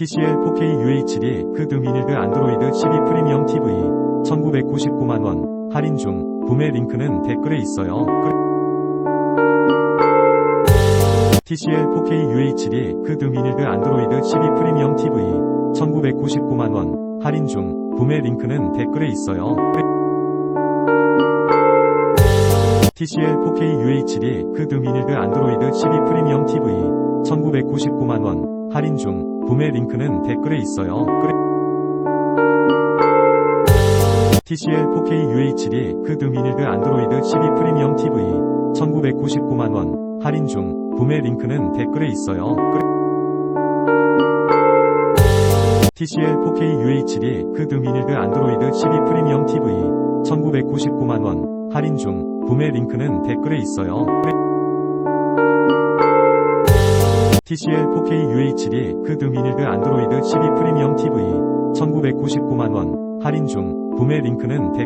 TCL 4K UHD 미니드 안드로이드 12 프리미엄 TV 1999만원 할인 중 구매 링크는 댓글에 있어요. TCL 4K UHD 미니드 안드로이드 12 프리미엄 TV 1999만원 할인 중 구매 링크는 댓글에 있어요. TCL 4K UHD 미니드 안드로이드 12 프리미엄 TV 1999만원 할인 중 구매 링크는 댓글에 있어요. TCL 4K UHD 크드 미니드 안드로이드 12 프리미엄 TV 1999만원 할인 중 구매 링크는 댓글에 있어요. TCL 4K UHD 크드 미니드 안드로이드 12 프리미엄 TV 1999만원 할인 중 구매 링크는 댓글에 있어요. TCL 4K UHD 크드 미니드 안드로이드 12 프리미엄 TV 1999만원. 할인 중. 구매 링크는 댓